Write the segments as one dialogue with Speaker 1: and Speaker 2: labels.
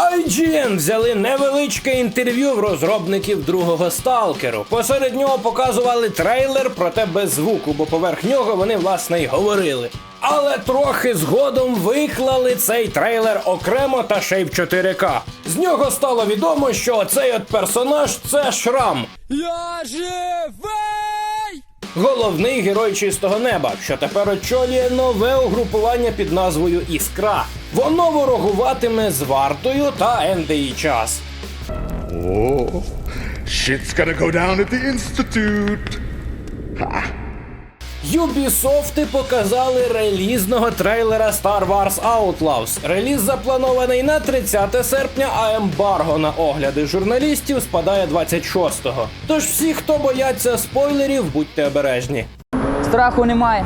Speaker 1: IGN взяли невеличке інтерв'ю в розробників другого сталкеру. Посеред нього показували трейлер, проте без звуку, бо поверх нього вони власне й говорили. Але трохи згодом виклали цей трейлер окремо та ще й в 4К. З нього стало відомо, що цей от персонаж це шрам.
Speaker 2: Я живий!
Speaker 1: Головний герой чистого неба, що тепер очолює нове угрупування під назвою Іскра. Воно ворогуватиме з вартою та НДІ час.
Speaker 3: Oh, shit's gonna go down at the Institute.
Speaker 1: Юбісофти показали релізного трейлера Star Wars Outlaws. Реліз запланований на 30 серпня, а ембарго на огляди журналістів спадає 26-го. Тож всі, хто бояться спойлерів, будьте обережні.
Speaker 4: Страху немає.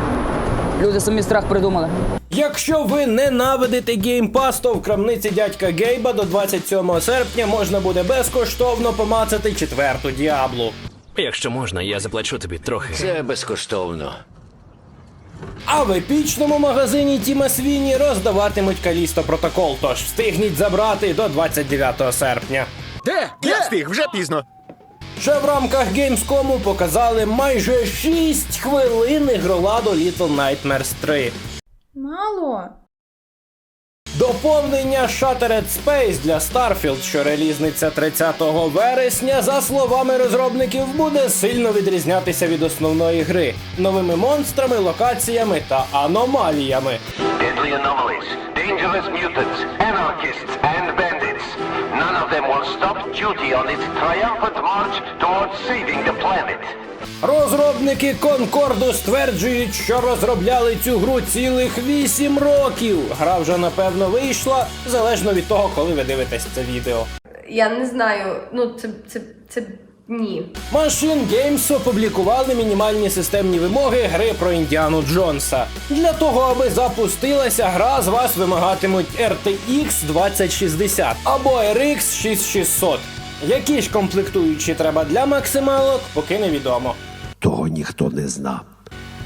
Speaker 4: Люди самі страх придумали.
Speaker 1: Якщо ви ненавидите Game Pass, то в крамниці дядька Гейба до 27 серпня можна буде безкоштовно помацати четверту діаблу.
Speaker 5: Якщо можна, я заплачу тобі трохи.
Speaker 6: Це безкоштовно.
Speaker 1: А в епічному магазині Тіма Свіні роздаватимуть Калісто протокол, тож встигніть забрати до 29 серпня.
Speaker 7: Де? Я встиг, вже пізно.
Speaker 1: Ще в рамках Gamescom показали майже 6 хвилин ігроладу Little Nightmares 3.
Speaker 8: Мало.
Speaker 1: Доповнення Shattered Space для Starfield, що релізниться 30 вересня, за словами розробників, буде сильно відрізнятися від основної гри новими монстрами, локаціями та аномаліями.
Speaker 9: Deadly anomalies, dangerous mutants, anarchists, and of them will stop duty on its triumphant march towards saving the planet.
Speaker 1: Розробники Конкорду стверджують, що розробляли цю гру цілих 8 років. Гра вже напевно вийшла, залежно від того, коли ви дивитесь це відео.
Speaker 8: Я не знаю. Ну, це, це, це ні.
Speaker 1: Machine Games опублікували мінімальні системні вимоги гри про Індіану Джонса. Для того, аби запустилася гра, з вас вимагатимуть RTX 2060 або RX 6600. Які ж комплектуючі треба для максималок, поки невідомо.
Speaker 6: Того ніхто не знав.